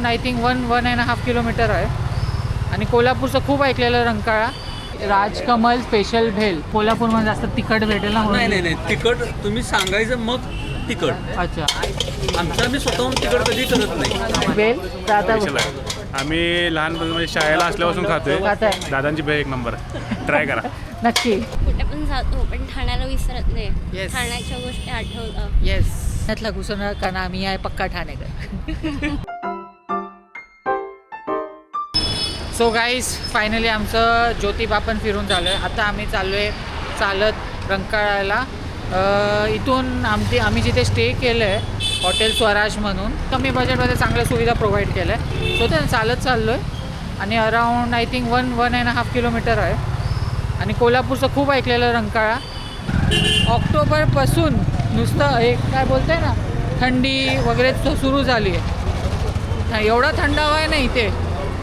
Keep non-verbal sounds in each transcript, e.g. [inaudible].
Around I think one one and half kilometre आहे. आणि कोल्हापूरचं खूप ऐकलेलं रंकाळा. राजकमल स्पेशल भेल. कोल्हापूरमध्ये जास्त तिखट भेटेल ना नाही नाही नाही. तिखट तुम्ही सांगायचं मग तिखट. अच्छा. आमचं आम्ही स्वतःहून तिखट कधी करत नाही. भेल. तर आता आम्ही लहानपणी म्हणजे शाळेला असल्यापासून खातोय. खाताय? दादांची भेळ एक नंबर. ट्राय करा. [laughs] नक्की. कुठे पण जातो पण ठाण्याला विसरत नाही. Yes. ठाण्याच्या गोष्टी आठवतात. येस त्यातला घुसवणार कारण आम्ही आहे पक्का ठाणेकर. [laughs] सो गाईज फायनली आमचं ज्योतिबा पण फिरून झालं आहे आता आम्ही चाललो आहे चालत रंकाळाला इथून आमची आम्ही जिथे स्टे केलं आहे हॉटेल स्वराज म्हणून कमी बजेटमध्ये चांगल्या सुविधा प्रोव्हाइड केल्या. आहे सो ते चालत चाललो आहे आणि around I think one one and half kilometre आहे. आणि कोल्हापूरचं खूप ऐकलेलं रंकाळा. ऑक्टोबरपासून नुसतं एक काय बोलते ना थंडी वगैरे सुरू झाली आहे एवढा थंडावा आहे ना इथे.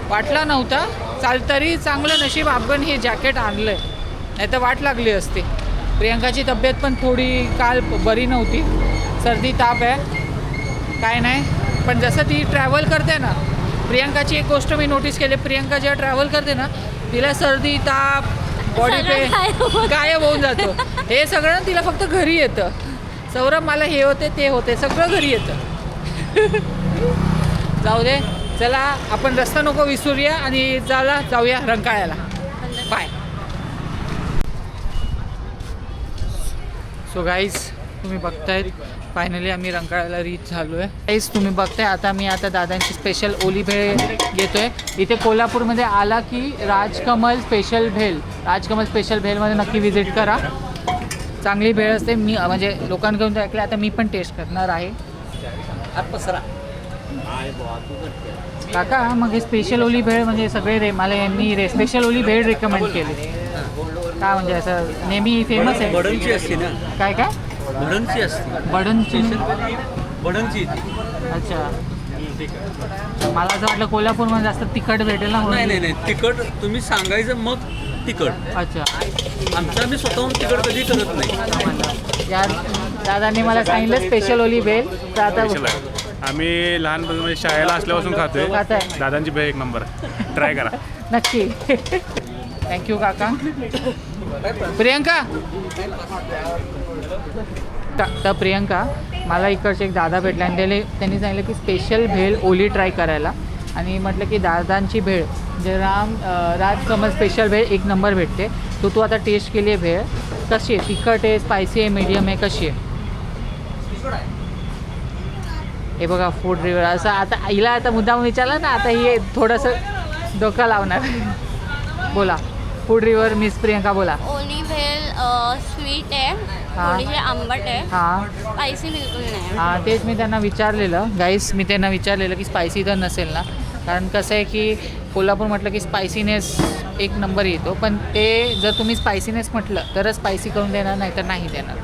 वाटला नव्हता. चाल तरी चांगलं नशीब आपण हे जॅकेट आणलं आहे नाही तर वाट लागली असती. प्रियंकाची तब्येत पण थोडी काल बरी नव्हती. सर्दी ताप आहे. काय नाही. पण जसं ती ट्रॅव्हल करते ना प्रियंकाची एक गोष्ट मी नोटीस केली. प्रियंका जेव्हा ट्रॅव्हल करते ना तिला सर्दी ताप बॉडी पे. गायब होऊन जातो. हे सगळं तिला फक्त घरी येतं. सौरभ मला हे होते ते होते. सगळं घरी येतं. जाऊ दे. चला आपण रस्ता नको विसरूया आणि चला जाऊया रंकाळ्याला. बाय सो गाईज तुम्ही बघतायत फायनली आम्ही रंकाळ्याला रीच झालो आहे गाईज तुम्ही बघताय आता मी आता दादांची स्पेशल ओली भेळ घेतोय. इथे कोल्हापूरमध्ये आला की राजकमल स्पेशल भेल. राजकमल स्पेशल भेलमध्ये नक्की व्हिजिट करा. चांगली भेळ असते. मी म्हणजे लोकांकडून ते ऐकलं आता मी पण टेस्ट करणार आहे. पसरा. काका मग हे स्पेशल ओली भेळ म्हणजे सगळे रे मला यांनी रे स्पेशल ओली भेळ रेकमेंड केली. काय म्हणजे असं नेहमी फेमस आहे? बडनची असते ना. काय काय? बडनची असते. बडनची बडनची अच्छा. मला असं वाटलं कोल्हापूरमध्ये जास्त तिखट भेटेल ना नाही नाही नाही. तिखट तुम्ही सांगायचं मग तिखट. अच्छा. आमचं आम्ही स्वतःहून तिखट कधी करत नाही. यार दादांनी मला सांगितलं स्पेशल ओली भेल तर आता आम्ही लहानपणी म्हणजे शाळेला असल्यापासून खातोय. खाताय? दादांची भेळ एक नंबर. ट्राय करा. नक्की. थँक्यू काका. प्रियंका. ता- तर प्रियंका मला इकडचे एक दादा भेटले आणि त्याने त्यांनी सांगितलं की स्पेशल भेळ ओली ट्राय करायला. आणि म्हटलं की दादांची भेळ म्हणजे राम अं, राजकमल स्पेशल भेळ एक नंबर भेटते. तो तू आता टेस्ट केली आहे भेळ. कशी आहे? तिखट आहे स्पायसी आहे मीडियम आहे कशी आहे? हे बघा फूड रिव्हर असं आता हिला आता मुद्दाम विचारलं ना आता ही थोडंसं डोकं लावणार. बोला. फूड रिव्हर मिस प्रियंका बोला. ओली भेल स्वीट आहे. हा. आंबट आहे. हां. स्पायसी बिलकुल नाही. हां तेच मी त्यांना विचारलेलं. गाईस मी त्यांना विचारलेलं की स्पायसी तर नसेल ना? कारण कसं आहे की कोल्हापूर म्हटलं की स्पायसीनेस एक नंबर येतो. पण ते जर तुम्ही स्पायसीनेस म्हटलं तरच स्पायसी करून देणार नाही तर नाही देणार.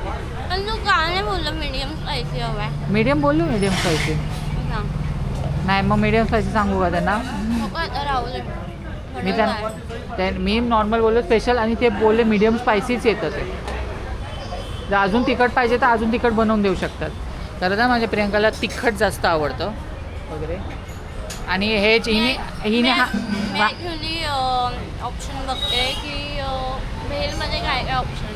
नाही बोललं मीडियम स्पायसी हवा आहे. मीडियम बोललो मीडियम स्पायसी नाही मग मीडियम स्पायसी सांगू का त्यांना? नको आता राहू दे. मी म्हणून त्यांना काय? त्या मी नॉर्मल बोललो स्पेशल आणि ते बोलले मीडियम स्पायसीच येतं ते. जर अजून तिखट पाहिजे तर अजून तिखट बनवून देऊ शकतात. खरं तर माझ्या प्रियंकाला तिखट जास्त आवडतं. वगैरे. आणि हेच हिने हिने हा मी वा- ॲक्च्युली ऑप्शन बघते की अं, भेलमध्ये काय काय ऑप्शन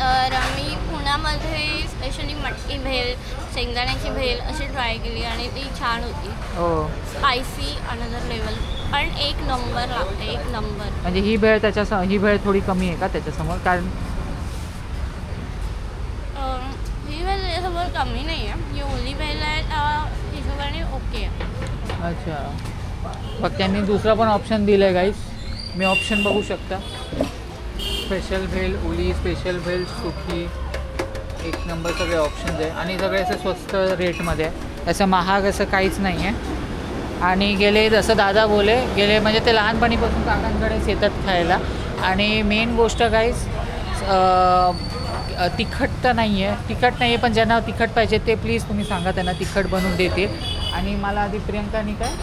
तर मी पुण्यामध्ये स्पेशली मटकी भेल शेंगदाण्याची भेल अशी ट्राय केली आणि ती छान होती. हो. स्पायसी अनदर लेवल पण एक नंबर लागते एक नंबर म्हणजे ही भेळ त्याच्या स- ही भेळ थोडी कमी आहे का त्याच्यासमोर? कारण अं, ही भेल त्याच्यासमोर कमी नाही आहे. ही ओली भेल आहे त्या हिशोबाने ओके आहे. अच्छा. मग त्यांनी दुसरा पण ऑप्शन दिलं आहे गाईस मी ऑप्शन बघू शकता. स्पेशल भेल ओली स्पेशल भेल सुकी एक नंबर सगळे ऑप्शन्स आहे. आणि सगळे असं स्वस्त रेटमध्ये आहे. असं महाग असं काहीच नाही आहे आणि गेले जसं दादा बोले गेले म्हणजे ते लहानपणीपासून काकांकडेच येतात खायला. आणि मेन गोष्ट काहीच तिखट तर नाही आहे तिखट नाही आहे पण ज्यांना तिखट पाहिजे ते प्लीज तुम्ही सांगा त्यांना. तिखट बनवून देतील. आणि मला आधी प्रियंकानी काय?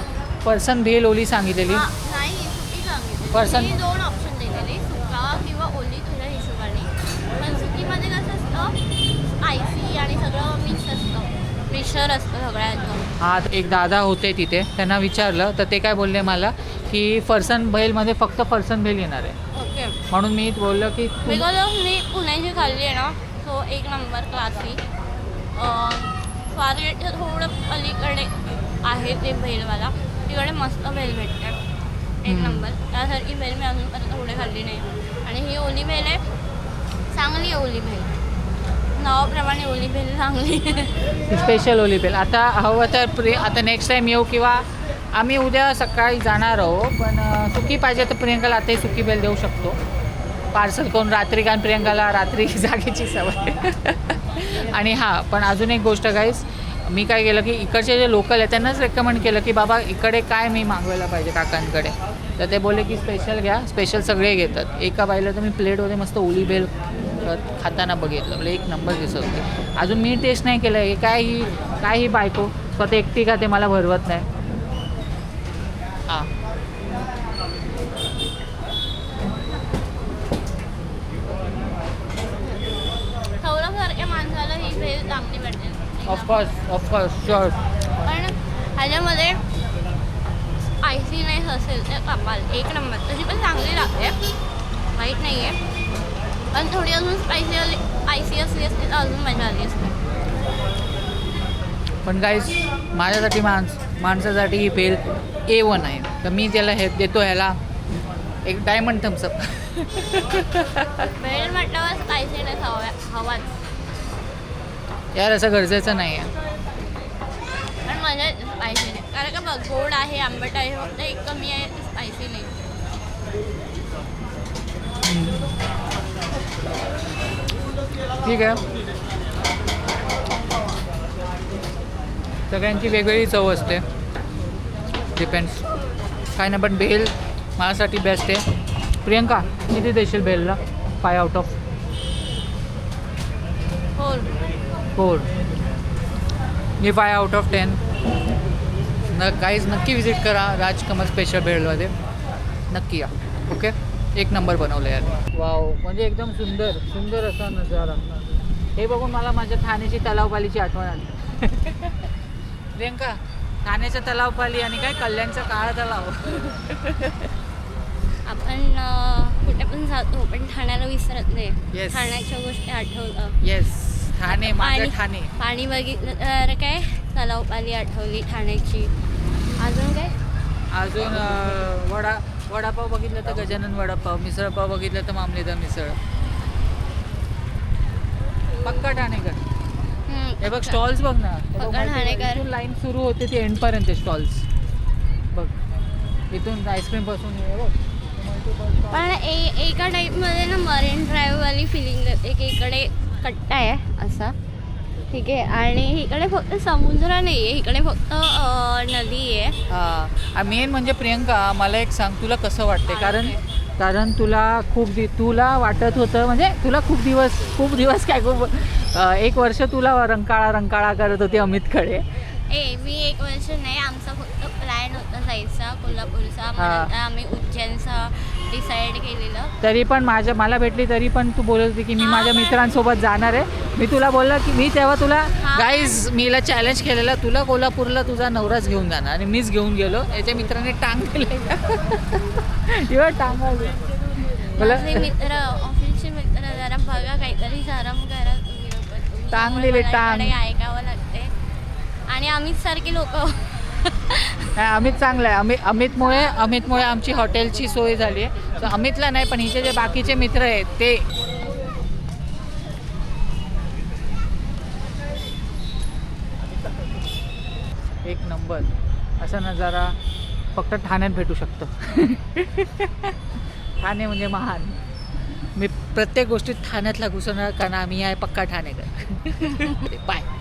पर्सन भेल ओली सांगितलेली. हा, नाही सुकी सांगितली Person- मी दोन ऑप्शन दिलेले सुका किंवा ओली तुझ्या हिशोबाने पण सुकीमध्ये कसं असतं स्पायसी आणि सगळं मिक्स असतं. मिक्सर असतं सगळ्याचं. हा एक दादा होते तिथे. त्यांना विचारलं तर ते काय बोलले मला की फरसन भेलमध्ये फक्त फरसन भेल येणार आहे. ओके. म्हणून मी बोललो की तू- बिकॉज मी पुण्याची खाल्ली आहे ना सो एक नंबर क्लासी स्वारगेटच्या थोडं अलीकडे आहे ते भेलवाला तिकडे मस्त भेल भेटते एक हम्म. नंबर त्यासारखी भेल मी अजूनपर्यंत थोडे खाल्ली नाही. आणि ही ओली भेल आहे. चांगली आहे ओली भेल नावाप्रमाणे ओली भेल चांगली. स्पेशल ओलीबेल आता हवं तर प्रि आता नेक्स्ट टाईम येऊ किंवा आम्ही उद्या सकाळी जाणार आहो पण सुकी पाहिजे तर प्रियंकाला आताही सुकी बेल देऊ शकतो. पार्सल करून रात्री कारण प्रियंकाला रात्री [laughs] जागेची सवय. आणि हां पण अजून एक गोष्ट काहीच मी काय केलं की इकडचे जे लोकल आहे त्यांनाच रेकमेंड केलं की बाबा इकडे काय मी मागवायला पाहिजे काकांकडे. तर ते बोलले की स्पेशल घ्या. स्पेशल सगळे घेतात. एका बाईला तर मी प्लेटमध्ये मस्त ओली बेल अ, खाताना बघितलं. म्हणजे एक नंबर दिसत होती. अजून मी टेस्ट नाही केलं. आहे काय ही काय ही बायको? स्वतः एकटी खाते मला भरवत नाही? हां. माणसाला ही भेल चांगली भेटेल. ऑफकोर्स ऑफकोर्स शुअर पण ह्याच्यामध्ये आयसीनेस असेल तर कमाल एक नंबर. तशी पण चांगली लागते. वाईट नाही आहे पण थोडी अजून स्पायसी आली आयसी असली असते तर अजून मजा आली असते पण गाईज माझ्यासाठी माणस माणसासाठी ही बेल ए वन आहे. तर मी त्याला हे देतो ह्याला एक डायमंड थम्सअप भेळ म्हटल्यावर स्पायसीनेस हवा हवाच. यार असं गरजेचं नाही आहे. पण मजा स्पायसी नाही कारण का बघ गोड आहे आंबट आहे फक्त एक कमी आहे स्पायसी नाही ठीक आहे. सगळ्यांची वेगवेगळी चव असते. डिपेंड्स काय नाही पण भेल माझ्यासाठी बेस्ट आहे. प्रियंका किती देशील भेलला? फाय आउट ऑफ हो फोर मी फाय आउट ऑफ टेन न काहीच नक्की विजिट करा. राजकमल स्पेशल भेळमध्ये नक्की या. ओके एक नंबर बनवलं यार वाव म्हणजे एकदम सुंदर सुंदर असा नजारा. हे बघून मला माझ्या ठाण्याची तलावपालीची आठवण आली. प्रियंका ठाण्याच्या तलावपाली आणि काय कल्याणचा काळा तलाव. आपण अं, कुठे पण जातो पण ठाण्याला विसरत नाही. Yes. ठाण्याच्या गोष्टी आठवतं येस ठाणे माझं पाणी ठाणे. पाणी बघितलं तर काय? तलावपाली आठवली ठाण्याची. अजून काय? अजून अं, वडा वडापाव बघितलं तर गजानन वडापाव मिसळपाव बघितलं तर मामलेदा मिसळ. पक्का ठाणेकर. हे बघ स्टॉल्स बघ ना. लाईन सुरू होते ती एंड पर्यंत स्टॉल्स बघ. इथून आईस्क्रीमपासून हे बघ. पण एका टाईपमध्ये ना मरीन ड्राईव्हवाली फिलिंग देते की इकडे कट्टा आहे असा. ठीक आहे. आणि इकडे फक्त समुद्र नाही आहे इकडे फक्त नदी आहे. हा. मेन म्हणजे प्रियंका मला एक सांग तुला कसं वाटते कारण कारण तुला खूप दि तुला वाटत होतं म्हणजे तुला खूप दिवस खूप दिवस काय खूप एक वर्ष तुला रंकाळा रंकाळा करत होती अमितकडे. ए मी एक वर्ष नाही आमचा फक्त प्लॅन होता जायचा कोल्हापूरचा मग हा. नंतर आम्ही उज्जैनचा डिसाईड केलेलं. तरी पण माझ्या मला भेटली तरी पण तू बोलत होती की मी माझ्या मित्रांसोबत जाणार आहे. मी तुला बोललं की मी तेव्हा तुला. गाईज मीला चॅलेंज केलेलं. तुला कोल्हापूरला तुझा नवराच घेऊन जाणार. आणि मीच घेऊन गेलो. याच्या मित्राने टांग दिले किंवा [laughs] टांग मला माझे मित्र ऑफिसचे मित्र जरा बघा काहीतरी शरम करा तुम्ही लोकं. तुमच्यामुळे टांग दिली, मला टांग. इकडे ऐकावं लागते आणि आम्हीच सारखी लोक. नाही, अमित चांगलं आहे. अमित अमितमुळे अमितमुळे आमची हॉटेलची सोय झाली आहे. तर अमितला नाही पण हिचे जे बाकीचे मित्र आहेत ते. एक नंबर. असा नजारा फक्त ठाण्यात भेटू शकतो. [laughs] ठाणे म्हणजे महान. मी प्रत्येक गोष्टीत ठाण्यातला घुसवणार कारण आम्ही आहे पक्का ठाणेकर. [laughs] बाय.